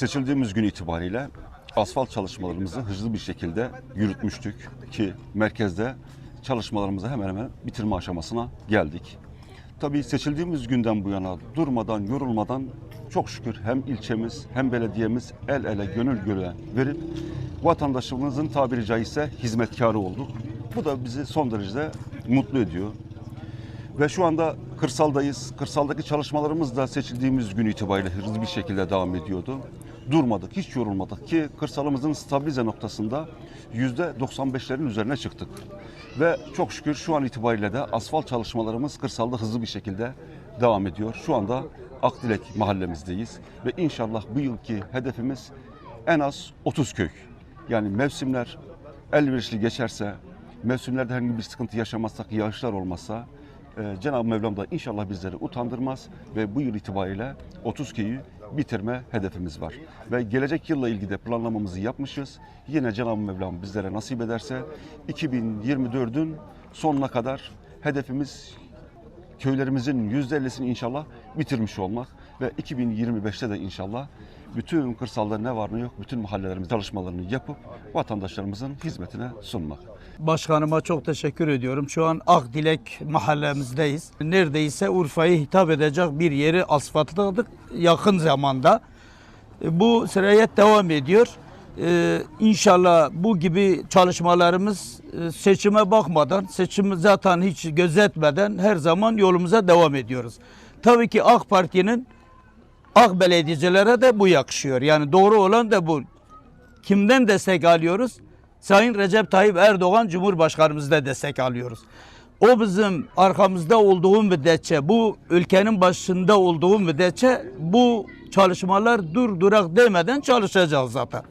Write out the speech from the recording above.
Seçildiğimiz gün itibariyle asfalt çalışmalarımızı hızlı bir şekilde yürütmüştük ki merkezde çalışmalarımızı hemen hemen bitirme aşamasına geldik. Tabii seçildiğimiz günden bu yana durmadan, yorulmadan çok şükür hem ilçemiz hem belediyemiz el ele gönül göle verip vatandaşımızın tabiri caizse hizmetkarı olduk. Bu da bizi son derece mutlu ediyor. Ve şu anda kırsaldayız. Kırsaldaki çalışmalarımız da seçildiğimiz gün itibariyle hızlı bir şekilde devam ediyordu. Durmadık, hiç yorulmadık ki kırsalımızın stabilize noktasında yüzde 95'lerin üzerine çıktık. Ve çok şükür şu an itibariyle de asfalt çalışmalarımız kırsalda hızlı bir şekilde devam ediyor. Şu anda Akdilek mahallemizdeyiz ve inşallah bu yılki hedefimiz en az 30 köy. Yani mevsimler elverişli geçerse, mevsimlerde herhangi bir sıkıntı yaşamazsak, yağışlar olmazsa ee, Cenab-ı Mevlam da inşallah bizleri utandırmaz ve bu yıl itibariyle 30 köyü bitirme hedefimiz var. Ve gelecek yılla ilgili de planlamamızı yapmışız. Yine Cenab-ı Mevlam bizlere nasip ederse 2024'ün sonuna kadar hedefimiz köylerimizin %50'sini inşallah bitirmiş olmak ve 2025'te de inşallah bütün kırsalda ne var ne yok bütün mahallelerimiz çalışmalarını yapıp vatandaşlarımızın hizmetine sunmak. Başkanıma çok teşekkür ediyorum. Şu an Akdilek mahallemizdeyiz. Neredeyse Urfa'ya hitap edecek bir yeri asfaltladık yakın zamanda. E, Bu sirayet devam ediyor. Ee, inşallah bu gibi çalışmalarımız e, seçime bakmadan, seçimi zaten hiç gözetmeden her zaman yolumuza devam ediyoruz. Tabii ki AK Parti'nin AK belediyecilere de bu yakışıyor. Yani doğru olan da bu. Kimden destek alıyoruz? Sayın Recep Tayyip Erdoğan Cumhurbaşkanımızda destek alıyoruz. O bizim arkamızda olduğu müddetçe, bu ülkenin başında olduğu müddetçe bu çalışmalar dur durak demeden çalışacağız zaten.